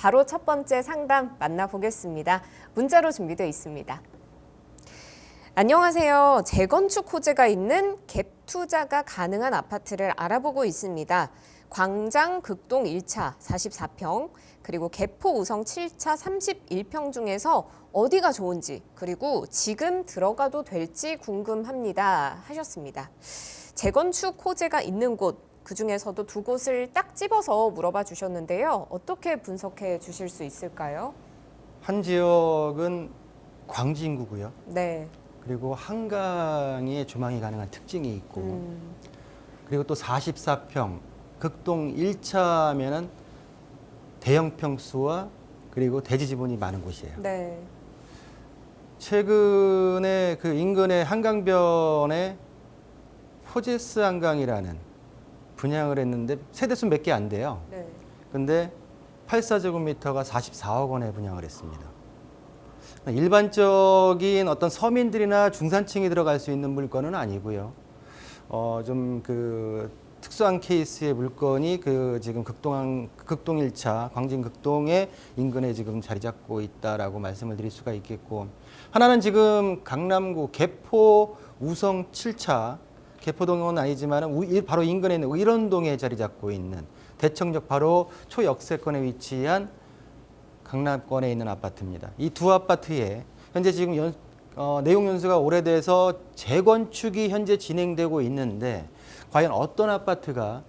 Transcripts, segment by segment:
바로 첫 번째 상담 만나보겠습니다. 문자로 준비되어 있습니다. 안녕하세요. 재건축 호재가 있는 갭 투자가 가능한 아파트를 알아보고 있습니다. 광장 극동 1차 44평, 그리고 개포 우성 7차 31평 중에서 어디가 좋은지, 그리고 지금 들어가도 될지 궁금합니다. 하셨습니다. 재건축 호재가 있는 곳, 그 중에서도 두 곳을 딱 집어서 물어봐 주셨는데요. 어떻게 분석해 주실 수 있을까요? 한 지역은 광주 인구고요. 네. 그리고 한강에 조망이 가능한 특징이 있고 음, 그리고 또 44평 극동 1차면은 대형 평수와 그리고 대지 지분이 많은 곳이에요. 네. 최근에 그 인근의 한강변에 포제스 한강이라는 분양을 했는데 세대수 몇 개 안 돼요. 네. 근데 84제곱미터가 44억 원에 분양을 했습니다. 일반적인 어떤 서민들이나 중산층이 들어갈 수 있는 물건은 아니고요. 어, 좀 그 특수한 케이스의 물건이 그 지금 극동 극동 1차 광진 극동의 인근에 지금 자리 잡고 있다라고 말씀을 드릴 수가 있겠고 하나는 지금 강남구 개포 우성 7차 개포동은 아니지만 바로 인근에 있는 의론동에 자리 잡고 있는 대청역 바로 초역세권에 위치한 강남권에 있는 아파트입니다. 이 두 아파트에 현재 지금 연, 어, 내용 연수가 오래돼서 재건축이 현재 진행되고 있는데 과연 어떤 아파트가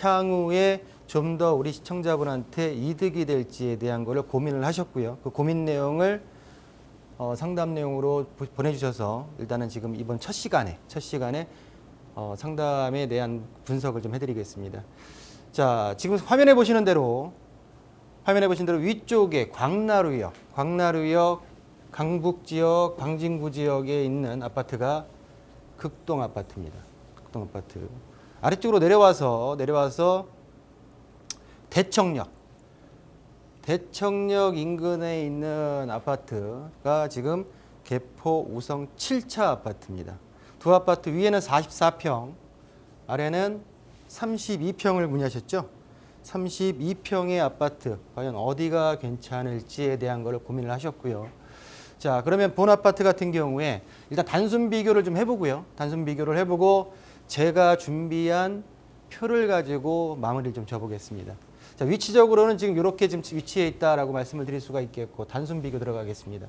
향후에 좀 더 우리 시청자분한테 이득이 될지에 대한 거를 고민을 하셨고요. 그 고민 내용을 어, 상담 내용으로 보- 보내주셔서 일단은 지금 이번 첫 시간에 첫 시간에 어, 상담에 대한 분석을 좀 해드리겠습니다. 자, 지금 화면에 보시는 대로 화면에 보신 대로 위쪽에 광나루역, 광나루역, 강북 지역, 광진구 지역에 있는 아파트가 극동 아파트입니다. 극동 아파트. 아래쪽으로 내려와서 내려와서 대청역, 대청역 인근에 있는 아파트가 지금 개포 우성 7차 아파트입니다. 두 아파트 위에는 44평, 아래는 32평을 문의하셨죠? 32평의 아파트 과연 어디가 괜찮을지에 대한 걸 고민을 하셨고요. 자, 그러면 본 아파트 같은 경우에 일단 단순 비교를 좀 해보고요. 단순 비교를 해보고 제가 준비한 표를 가지고 마무리를 좀 줘보겠습니다. 자, 위치적으로는 지금 이렇게 지금 위치해 있다라고 말씀을 드릴 수가 있겠고 단순 비교 들어가겠습니다.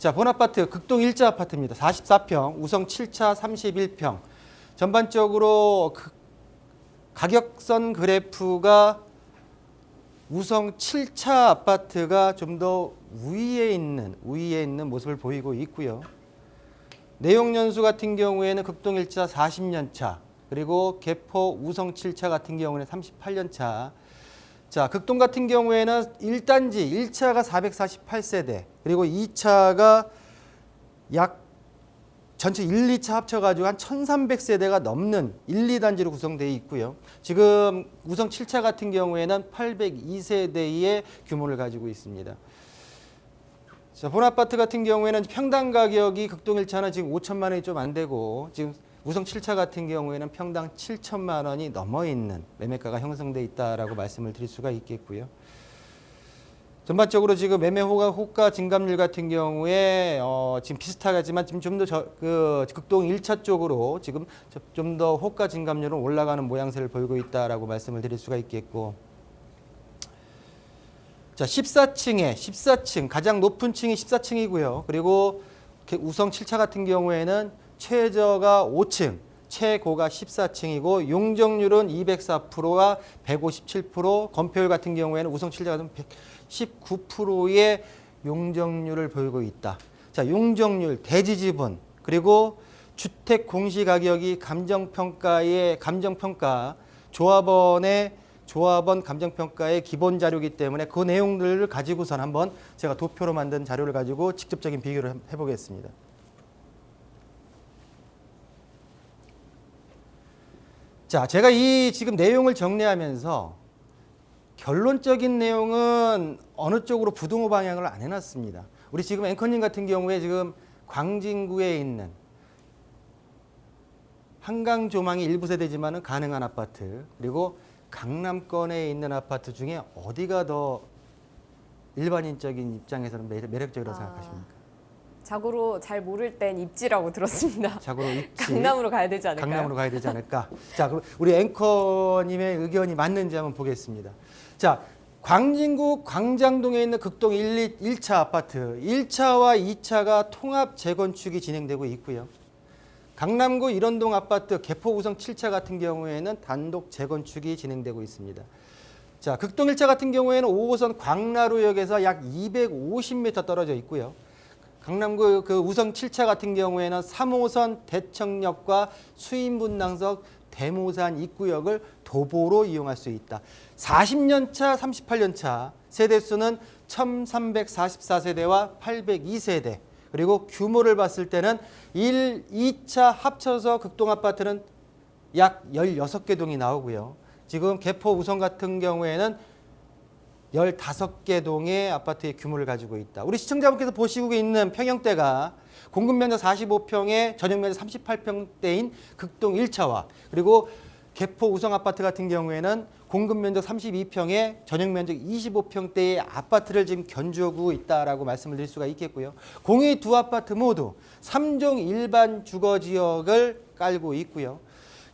자, 본 아파트 극동 1자 아파트입니다. 44평, 우성 7차 31평. 전반적으로 그 가격선 그래프가 우성 7차 아파트가 좀더 위에 있는 위에 있는 모습을 보이고 있고요. 내용 연수 같은 경우에는 극동 1차 40년 차, 그리고 개포 우성 7차 같은 경우에는 38년 차. 자, 극동 같은 경우에는 1단지 1차가 448세대, 그리고 2차가 약 전체 1, 2차 합쳐가지고 한 1,300세대가 넘는 1, 2단지로 구성되어 있고요. 지금 우성 7차 같은 경우에는 802세대의 규모를 가지고 있습니다. 자, 본 아파트 같은 경우에는 평당 가격이 극동 1차는 지금 5천만 원이 좀 안 되고 지금 우성 7차 같은 경우에는 평당 7천만 원이 넘어 있는 매매가가 형성돼 있다라고 말씀을 드릴 수가 있겠고요. 전반적으로 지금 매매 호가 호가 증감률 같은 경우에 어, 지금 비슷하겠지만 지금 좀 더 그 극동 1차 쪽으로 지금 좀 더 호가 증감률은 올라가는 모양새를 보이고 있다라고 말씀을 드릴 수가 있겠고 자 14층에 14층 가장 높은 층이 14층이고요. 그리고 우성 7차 같은 경우에는 최저가 5층, 최고가 14층이고 용적률은 204%와 157%, 건폐율 같은 경우에는 우성 7차 같은 119%의 용적률을 보이고 있다. 자, 용적률, 대지 지분, 그리고 주택 공시 가격이 감정평가의 감정평가 조합원의 조합원 감정평가의 기본 자료이기 때문에 그 내용들을 가지고선 한번 제가 도표로 만든 자료를 가지고 직접적인 비교를 해보겠습니다. 자, 제가 이 지금 내용을 정리하면서 결론적인 내용은 어느 쪽으로 부동호 방향을 안 해놨습니다. 우리 지금 앵커님 같은 경우에 지금 광진구에 있는 한강 조망이 일부 세대지만은 가능한 아파트 그리고 강남권에 있는 아파트 중에 어디가 더 일반인적인 입장에서는 매- 매력적이라고 아. 생각하십니까? 자고로 잘 모를 땐 입지라고 들었습니다. 자고로 입지 강남으로 가야 되지 않을까요? 강남으로 가야 되지 않을까? 자, 그럼 우리 앵커님의 의견이 맞는지 한번 보겠습니다. 자, 광진구 광장동에 있는 극동 1, 1차 아파트 1차와 2차가 통합 재건축이 진행되고 있고요. 강남구 일원동 아파트 개포 우성 7차 같은 경우에는 단독 재건축이 진행되고 있습니다. 자, 극동 1차 같은 경우에는 5호선 광나루역에서 약 250m 떨어져 있고요. 강남구 그 우성 7차 같은 경우에는 3호선 대청역과 수인분당석 대모산 입구역을 도보로 이용할 수 있다. 40년 차, 38년 차 세대수는 1344세대와 802세대. 그리고 규모를 봤을 때는 1, 2차 합쳐서 극동 아파트는 약 16개 동이 나오고요. 지금 개포 우성 같은 경우에는 15개 동의 아파트의 규모를 가지고 있다. 우리 시청자분께서 보시고 있는 평형대가 공급 면적 45평에 전용 면적 38평대인 극동 1차와 그리고 개포 우성 아파트 같은 경우에는 공급 면적 32평에 전용 면적 25평대의 아파트를 지금 견주고 있다라고 말씀을 드릴 수가 있겠고요. 공의 두 아파트 모두 3종 일반 주거 지역을 깔고 있고요.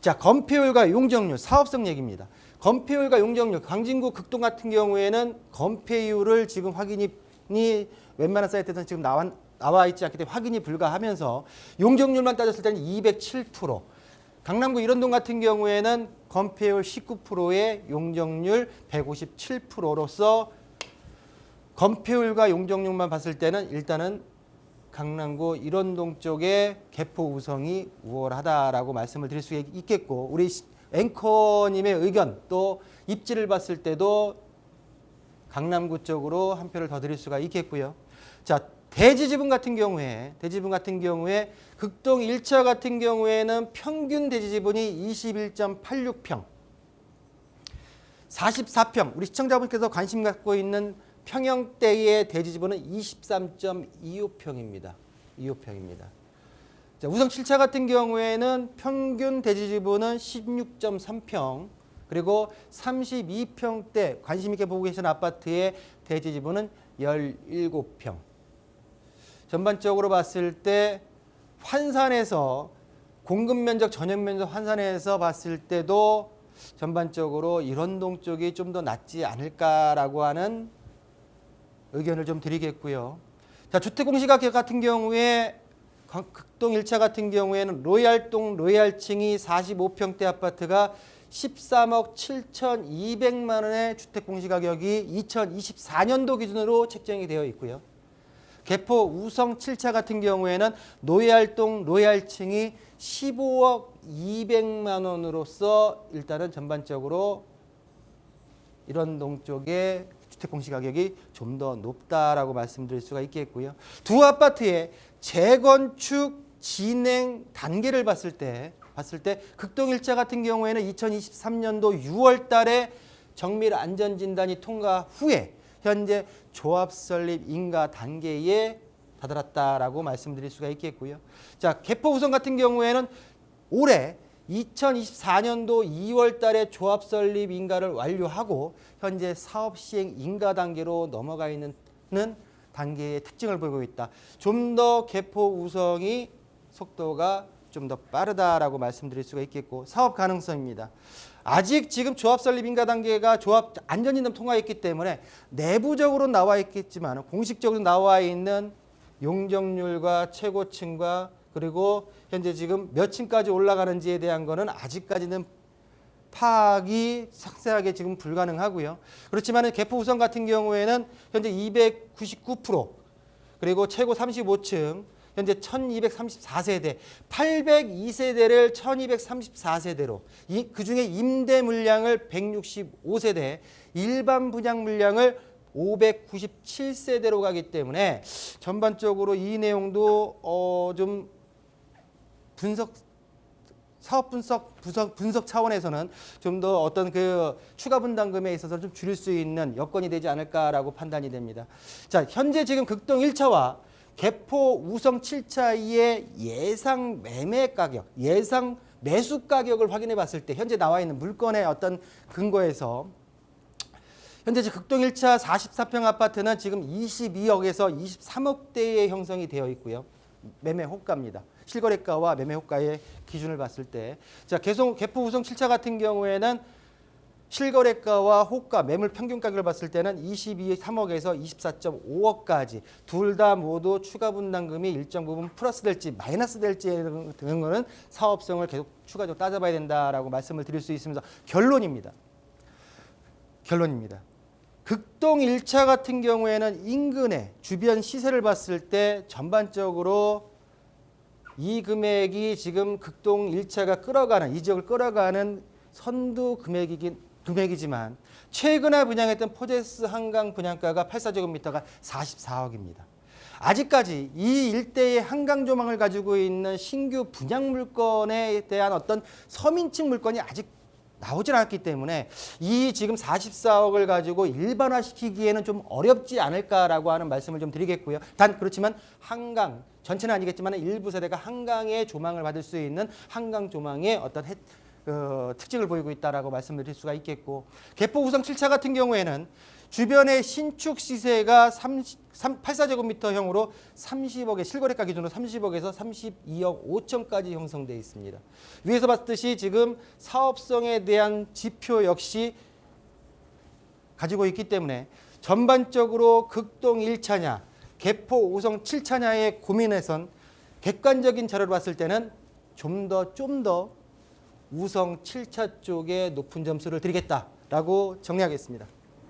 자, 건폐율과 용적률 사업성 얘기입니다. 건폐율과 용적률 광진구 극동 같은 경우에는 건폐율을 지금 확인이 이 웬만한 사이트에서는 지금 나와, 나와 있지 않기 때문에 확인이 불가하면서 용적률만 따졌을 때는 207%. 강남구 일원동 같은 경우에는 건폐율 19%에 용적률 157%로서 건폐율과 용적률만 봤을 때는 일단은 강남구 일원동 쪽에 개포 우성이 우월하다라고 말씀을 드릴 수 있겠고 우리 시- 앵커님의 의견 또 입지를 봤을 때도 강남구 쪽으로 한 표를 더 드릴 수가 있겠고요. 자 대지 지분 같은 경우에 대지 지분 같은 경우에 극동 1차 같은 경우에는 평균 대지 지분이 21.86평 44평 우리 시청자분께서 관심 갖고 있는 평형대의 대지 지분은 23.25평입니다. 25평입니다. 자, 우성 7차 같은 경우에는 평균 대지 지분은 16.3평 그리고 32평대 관심 있게 보고 계신 아파트의 대지 지분은 17평. 전반적으로 봤을 때 환산해서 공급 면적 전용 면적 환산해서 봤을 때도 전반적으로 일원동 쪽이 좀 더 낫지 않을까라고 하는 의견을 좀 드리겠고요. 자, 주택 공시가격 같은 경우에 강- 극동 1차 같은 경우에는 로얄동 로얄층이 45평대 아파트가 13억 7,200만 원의 주택 공시가격이 2024년도 기준으로 책정이 되어 있고요. 개포 우성 7차 같은 경우에는 노예활동 로얄층이 15억 200만 원으로서 일단은 전반적으로 이런 동 쪽에 주택 공시 가격이 좀 더 높다라고 말씀드릴 수가 있겠고요. 두 아파트의 재건축 진행 단계를 봤을 때 봤을 때 극동 일자 같은 경우에는 2023년도 6월 달에 정밀 안전 진단이 통과 후에 현재 조합 설립 인가 단계에 다다랐다라고 말씀드릴 수가 있겠고요. 자, 개포 우선 같은 경우에는 올해 2024년도 2월 달에 조합 설립 인가를 완료하고 현재 사업 시행 인가 단계로 넘어가 있는 는 단계의 특징을 보이고 있다. 좀 더 개포 우성이 속도가 좀 더 빠르다라고 말씀드릴 수가 있겠고 사업 가능성입니다. 아직 지금 조합 설립 인가 단계가 조합 안전진단 통과했기 때문에 내부적으로 나와 있겠지만 공식적으로 나와 있는 용적률과 최고층과 그리고 현재 지금 몇 층까지 올라가는지에 대한 거는 아직까지는 파악이 상세하게 지금 불가능하고요. 그렇지만 개포 우선 같은 경우에는 현재 299% 그리고 최고 35층 현재 1234세대, 802세대를 1234세대로 이 그중에 임대 물량을 165세대, 일반 분양 물량을 597세대로 가기 때문에 전반적으로 이 내용도 어 좀 분석 사업 분석 분석 분석 차원에서는 좀 더 어떤 그 추가 분담금에 있어서 좀 줄일 수 있는 여건이 되지 않을까라고 판단이 됩니다. 자, 현재 지금 극동 1차와 개포 우성 7차의 예상 매매 가격, 예상 매수 가격을 확인해 봤을 때 현재 나와 있는 물건의 어떤 근거에서 현재 극동 1차 44평 아파트는 지금 22억에서 23억대의 형성이 되어 있고요. 매매 호가입니다. 실거래가와 매매 호가의 기준을 봤을 때, 자 개성 개포 우성 7차 같은 경우에는 실거래가와 호가 매물 평균 가격을 봤을 때는 22, 3억에서 24.5억까지 둘 다 모두 추가 분담금이 일정 부분 플러스 될지 마이너스 될지 되는 거는 사업성을 계속 추가적으로 따져봐야 된다라고 말씀을 드릴 수 있으면서 결론입니다. 결론입니다. 극동 1차 같은 경우에는 인근의 주변 시세를 봤을 때 전반적으로 이 금액이 지금 극동 1차가 끌어가는 이 지역을 끌어가는 선두 금액이긴 금액이지만 최근에 분양했던 포제스 한강 분양가가 84제곱미터가 44억입니다. 아직까지 이 일대의 한강 조망을 가지고 있는 신규 분양 물건에 대한 어떤 서민층 물건이 아직 나오질 않았기 때문에 이 지금 44억을 가지고 일반화시키기에는 좀 어렵지 않을까라고 하는 말씀을 좀 드리겠고요. 단 그렇지만 한강 전체는 아니겠지만 일부 세대가 한강의 조망을 받을 수 있는 한강 조망의 어떤 혜- 어, 특징을 보이고 있다라고 말씀드릴 수가 있겠고 개포 우성 7차 같은 경우에는 주변의 신축 시세가 30, 84제곱미터형으로 30억의 실거래가 기준으로 30억에서 32억 5천까지 형성돼 있습니다. 위에서 봤듯이 지금 사업성에 대한 지표 역시 가지고 있기 때문에 전반적으로 극동 1차냐, 개포 우성 7차냐의 고민에선 객관적인 자료를 봤을 때는 좀더 좀 더 우성 7차 쪽에 높은 점수를 드리겠다라고 정리하겠습니다.